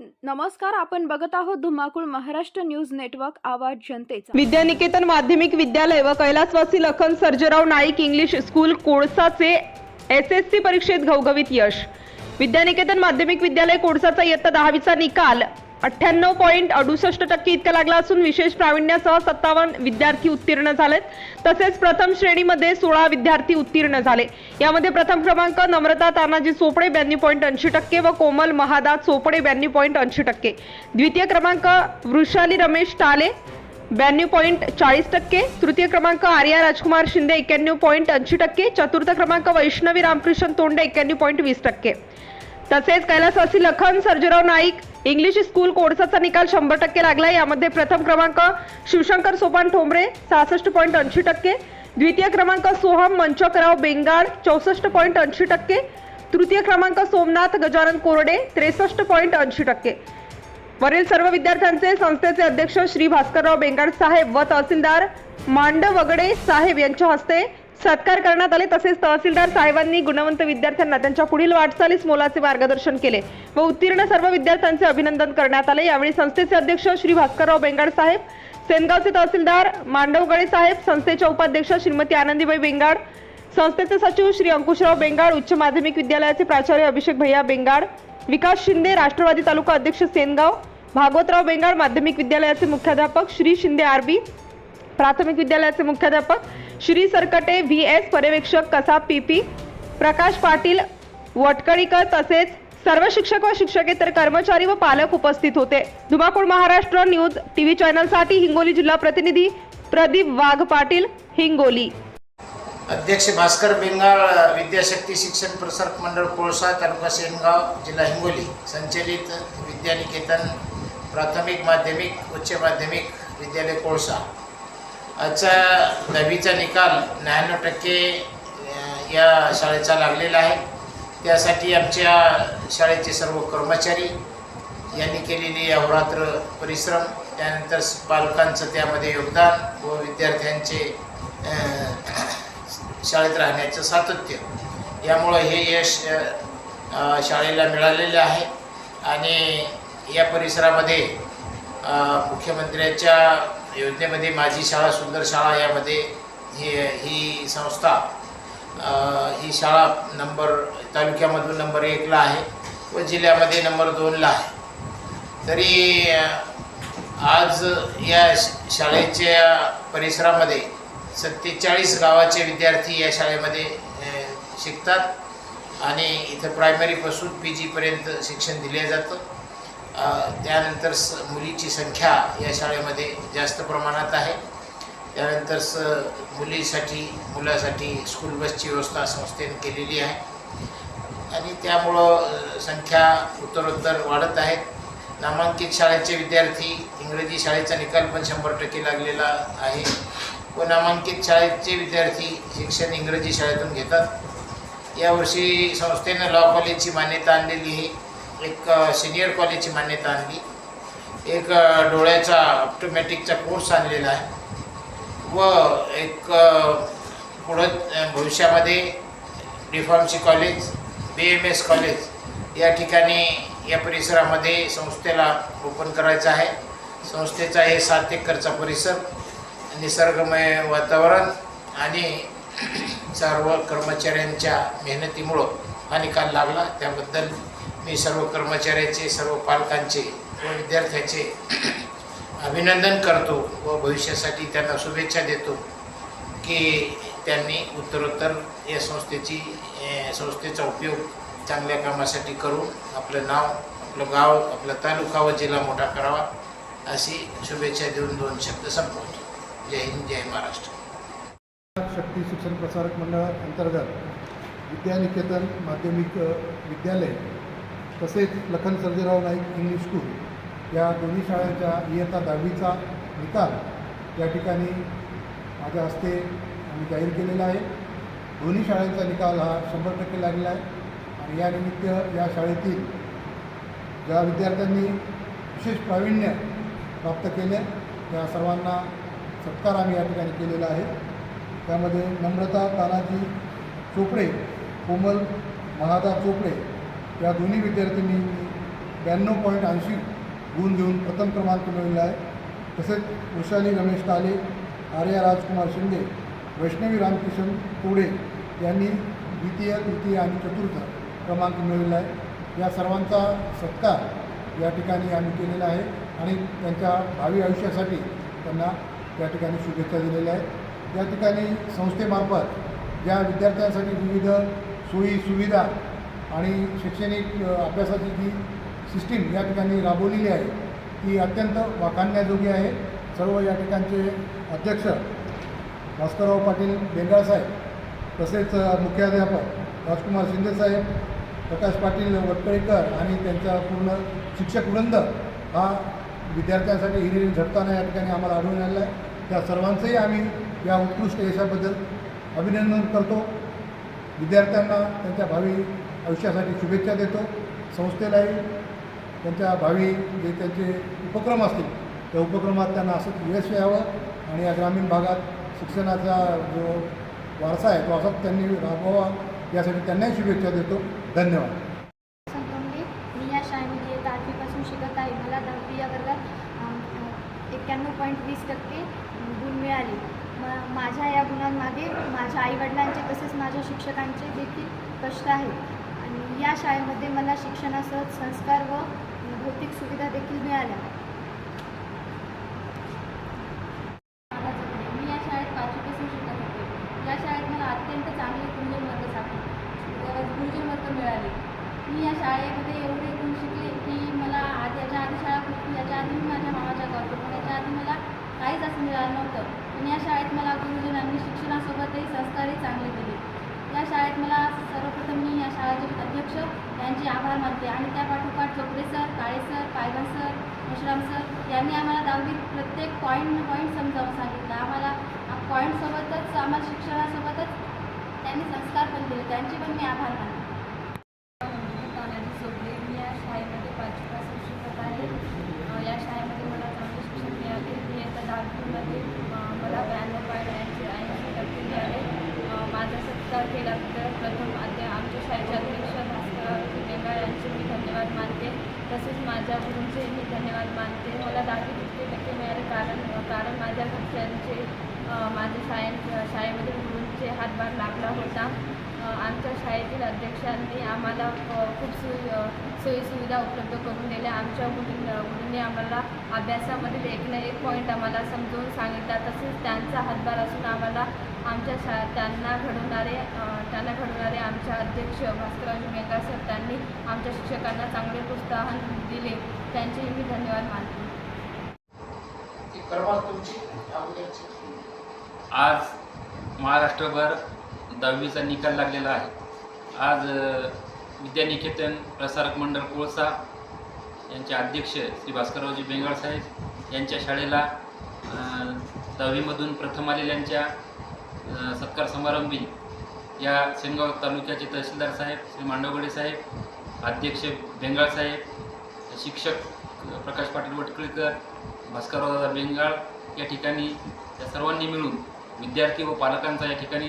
नमस्कार आपण बघत आहोत धुमाकूळ महाराष्ट्र न्यूज नेटवर्क आवाज जनतेचा. विद्यानिकेतन माध्यमिक विद्यालय व कैलासवासी लखन सर्जराव नाईक इंग्लिश स्कूल कोळसाचे एस एस सी परीक्षेत घवघवीत यश. विद्यानिकेतन माध्यमिक विद्यालय कोळसाचा इयत्ता दहावीचा निकाल. अठ्ठ्याण्णव पॉईंट अडुसष्ट टक्के इतका लागला असून विशेष प्रावीण्यासह सत्तावन्न विद्यार्थी उत्तीर्ण झालेत. तसेच प्रथम श्रेणीमध्ये सोळा विद्यार्थी उत्तीर्ण झाले. यामध्ये प्रथम क्रमांक नम्रता तानाजी चोपडे ब्याण्णव पॉईंट ऐंशी टक्के व कोमल महादा चोपडे ब्याण्णव पॉईंट ऐंशी टक्के. द्वितीय क्रमांक वृषाली रमेश टाले ब्याण्णव पॉईंट चाळीस टक्के. तृतीय क्रमांक आर्या राजकुमार शिंदे एक्क्याण्णव पॉईंट ऐंशी टक्के. चतुर्थ क्रमांक वैष्णवी रामकृष्ण तोंडे एक्क्याण्णव पॉईंट वीस टक्के. तसेच कैलासवासी लखन सर्जराव नाईक इंग्लिश स्कूल कोर्साचा निकाल शंभर टक्के लागला. यामध्ये प्रथम क्रमांक शिवशंकर सोपान ठोंबरे सहासष्ट पॉईंट ऐंशी टक्के. द्वितीय क्रमांक सोहम मंचकराव बेंगाड चौसष्ट पॉईंट ऐंशी टक्के. तृतीय क्रमांक सोमनाथ गजानन कोरडे त्रेसष्ट पॉईंट ऐंशी टक्के. वरील सर्व विद्यार्थ्यांचे संस्थेचे अध्यक्ष श्री भास्करराव बेंगाड साहेब व तहसीलदार मांड वगडे साहेब यांच्या हस्ते सत्कार करण्यात आले. तसेच तहसीलदार साहेबांनी गुणवंत विद्यार्थ्यांना त्यांच्या पुढील वाटचालीस मोलाचे मार्गदर्शन केले व उत्तीर्ण सर्व विद्यार्थ्यांचे अभिनंदन करण्यात आले. यावेळी संस्थेचे अध्यक्ष श्री भास्करराव बेंगाड साहेब सेनगावचे तहसीलदार मांडवगळे साहेब संस्थेच्या उपाध्यक्ष श्रीमती आनंदीबाई बेंगाड संस्थेचे सचिव श्री अंकुशराव बेंगाड उच्च माध्यमिक विद्यालयाचे प्राचार्य अभिषेक भैया बेंगाड विकास शिंदे राष्ट्रवादी तालुका अध्यक्ष सेनगाव भागवतराव बेंगाड माध्यमिक विद्यालयाचे मुख्याध्यापक श्री शिंदे आरबी प्राथमिक विद्यालयाचे मुख्याध्यापक श्री सरकटे व्ही एस पर्यवेक्षक कसा पी पी? प्रकाश पाटील वटकळीकर तसेच सर्व शिक्षक व शिक्षकेतर कर्मचारी व पालक उपस्थित होते. धुमाकूळ महाराष्ट्र न्यूज टीव्ही चॅनलसाठी हिंगोली जिल्हा प्रतिनिधी प्रदीप वाघ पाटील हिंगोली. अध्यक्ष भास्कर बेंगाळ विद्याशक्ती शिक्षण प्रसारक मंडळ कोळसा तालुका सेनगाव जिल्हा हिंगोली. संचलित विद्यानिकेतन प्राथमिक माध्यमिक उच्च माध्यमिक विद्यालय कोळसा. आजचा दहावीचा निकाल नव्याण्णव टक्के या शाळेचा लागलेला आहे. त्यासाठी आमच्या शाळेचे सर्व कर्मचारी यांनी केलेली अहोरात्र परिश्रम त्यानंतर पालकांचं त्यामध्ये योगदान व विद्यार्थ्यांचे शाळेत राहण्याचं सातत्य. यामुळं हे यश शाळेला मिळालेले आहे. आणि या परिसरामध्ये मुख्यमंत्र्याच्या मुख्यमंत्र्यांच्या योजनेमध्ये माझी शाळा सुंदर शाळा यामध्ये ही ही संस्था ही शाळा नंबर तालुक्यामधून नंबर एकला आहे व जिल्ह्यामध्ये नंबर दोनला आहे. तरी आज या शाळेच्या परिसरामध्ये सत्तेचाळीस गावाचे विद्यार्थी या शाळेमध्ये शिकतात आणि इथं प्रायमरीपासून पी जीपर्यंत शिक्षण दिले जातं. त्यानंतर स मुलीची संख्या या शाळेमध्ये जास्त प्रमाणात आहे. त्यानंतर स मुलीसाठी मुलासाठी स्कूल बसची व्यवस्था संस्थेने केलेली आहे. आणि त्यामुळं संख्या उत्तरोत्तर वाढत आहेत नामांकित शाळेचे विद्यार्थी इंग्रजी शाळेचा निकाल पण शंभर टक्के लागलेला आहे. व नामांकित शाळेचे विद्यार्थी शिक्षण इंग्रजी शाळेतून घेतात. यावर्षी संस्थेनं लॉ कॉलेजची मान्यता आणलेली आहे. एक सिनियर कॉलेजची मान्यता आणली. एक डोळ्याचा ऑप्टोमॅटिकचा कोर्स आणलेला आहे. व एक पुढं भविष्यामध्ये D pharmacy college B M S college या ठिकाणी या परिसरामध्ये संस्थेला ओपन करायचं आहे. संस्थेचा हे सात एकरचा परिसर निसर्गमय वातावरण आणि सर्व कर्मचाऱ्यांच्या मेहनतीमुळं हा निकाल लागला. त्याबद्दल मी सर्व कर्मचाऱ्याचे सर्व पालकांचे व विद्यार्थ्याचे अभिनंदन करतो व भविष्यासाठी त्यांना शुभेच्छा देतो की त्यांनी उत्तरोत्तर या संस्थेची संस्थेचा उपयोग चांगल्या कामासाठी करून आपलं नाव आपलं गाव आपला तालुका व जिल्हा मोठा करावा अशी शुभेच्छा देऊन दोन शब्द संपवतो. जय हिंद जय महाराष्ट्र. शक्ती शिक्षण प्रसारक मंडळ अंतर्गत विद्यानिकेतन माध्यमिक विद्यालय तसेच लखन सर्जेराव नाईक इंग्लिश स्कूल या दोन्ही शाळांच्या इयत्ता दहावीचा निकाल या ठिकाणी माझ्या हस्ते आम्ही जाहीर केलेला आहे. दोन्ही शाळांचा निकाल हा शंभर टक्के लागलेला आहे. आणि यानिमित्त या शाळेतील ज्या विद्यार्थ्यांनी विशेष प्रावीण्य प्राप्त केले त्या सर्वांना सत्कार आम्ही या ठिकाणी केलेला आहे. त्यामध्ये नम्रता तानाजी चोपडे कोमल महादा चोपडे या दोन्ही विद्यार्थ्यांनी ब्याण्णव पॉईंट ऐंशी गुण घेऊन प्रथम क्रमांक मिळवला आहे. तसेच वृषाली रमेश काले आर्या राजकुमार शिंदे वैष्णवी रामकिशन तोडे यांनी द्वितीय तृतीय आणि चतुर्थ क्रमांक मिळवला आहे. या सर्वांचा सत्कार या ठिकाणी आम्ही केलेला आहे आणि त्यांच्या भावी आयुष्यासाठी त्यांना या ठिकाणी शुभेच्छा दिलेल्या आहेत. या ठिकाणी संस्थेमार्फत ज्या विद्यार्थ्यांसाठी विविध सोयी सुविधा आणि शैक्षणिक अभ्यासाची जी सिस्टीम या ठिकाणी राबवलेली आहे ती अत्यंत वाखाणण्याजोगी आहे. सर्व या ठिकाणचे अध्यक्ष भास्करराव पाटील बेंगाळसाहेब तसेच मुख्याध्यापक राजकुमार शिंदेसाहेब प्रकाश पाटील वटकळेकर आणि त्यांचा पूर्ण शिक्षक वृंद हा विद्यार्थ्यांसाठी हिरिरी झटताना या ठिकाणी आम्हाला आढळून आलेला आहे. त्या सर्वांचंही आम्ही या उत्कृष्ट यशाबद्दल अभिनंदन करतो. विद्यार्थ्यांना त्यांच्या भावी आयुष्यासाठी शुभेच्छा देतो. संस्थेलाही त्यांच्या भावी जे त्यांचे उपक्रम असतील त्या उपक्रमात त्यांना असंच यश यावं आणि या ग्रामीण भागात शिक्षणाचा जो वारसा आहे तो असाच त्यांनी राबवावा. यासाठी त्यांनाही शुभेच्छा देतो. धन्यवाद. मी या शाळेमध्ये दहावीपासून शिकत आहे. मला दहावी या वर्गात एक्क्याण्णव पॉईंट वीस टक्के गुण मिळाले. म माझ्या या गुणांमागे माझ्या आईवडिलांचे तसेच माझ्या शिक्षकांचे देखील कष्ट आहेत. या शाळेमध्ये मला शिक्षणासह संस्कार व भौतिक सुविधा देखील मिळाल्या. मी या शाळेत पाचवीपासून शिकत होते. या शाळेत मला अत्यंत चांगले गुंजन वर्ग सापडले. गुंजन वर्ग मिळाले. मी या शाळेमध्ये एवढे गुण शिकले की मला आधी याच्या आधी शाळा खूप याच्या आधी मी माझ्या मामाच्या गावतो पण याच्या आधी मला काहीच असं मिळालं नव्हतं. पण या शाळेत मला गुरुजनांनी शिक्षणासोबतही संस्कारही चांगले दिले. या शाळेत मला सर्वप्रथम मी या शाळेचे अध्यक्ष यांचे आभार मानते आणि त्या पाठोपाठ Chopde sir Kale sir Paigan sir Mashram sir यांनी आम्हाला दहावीत प्रत्येक पॉईंट पॉईंट समजावून सांगितलं. आम्हाला पॉईंटसोबतच आम्हाला शिक्षणासोबतच त्यांनी संस्कार पण दिले. त्यांचे पण मी आभार मानते तानाजी सोबले मी या शाळेमध्ये पाचवीपासून शिकत आहे अ, या शाळेमध्ये मला चांगले शिक्षण मिळाले मी येत्या दहावीमध्ये अ, मला ब्याण्णव पॉईंट ऐंशी ऐंशी टक्के मिळाले अ, माझा सत्कार केल्याबद्दल प्रथम आद्य आमच्या शाळेचे अध्यक्ष भास्करराव बेंगाळ यांचे मी धन्यवाद मानते तसेच तुमचे मी धन्यवाद मानते. मला दहावी इतके टक्के मिळाले कारण कारण माझ्या घरच्यांचे माझे माझ्या शाळे शाळेमध्ये गुरूंचे हातभार लागला होता. आमच्या शाळेतील अध्यक्षांनी आम्हाला खूप सोयी सोयीसुविधा उपलब्ध करून दिल्या. आमच्या मुली मुलींनी आम्हाला अभ्यासामधील एक ना एक पॉईंट आम्हाला समजवून सांगितला. तसेच त्यांचा हातभार असून आम्हाला आमच्या शा त्यांना घडवणारे त्यांना घडवणारे आमचे अध्यक्ष भास्करराव मेंगा सर त्यांनी आमच्या शिक्षकांना चांगले प्रोत्साहन दिले. त्यांचेही मी धन्यवाद मानते. आज महाराष्ट्रभर दहावीचा निकाल लागलेला आहे. आज विद्यानिकेतन प्रसारक मंडळ कोळसा यांचे अध्यक्ष श्री भास्कररावजी बेंगाळ साहेब यांच्या शाळेला दहावीमधून प्रथम आलेल्यांच्या सत्कार समारंभी या सेनगाव तालुक्याचे तहसीलदार साहेब श्री मांडवगडे साहेब अध्यक्ष बेंगाळ साहेब शिक्षक प्रकाश पाटील वटकळीकर भास्करराव बेंगाळ या ठिकाणी या सर्वांनी मिळून विद्यार्थी व पालकांचा या ठिकाणी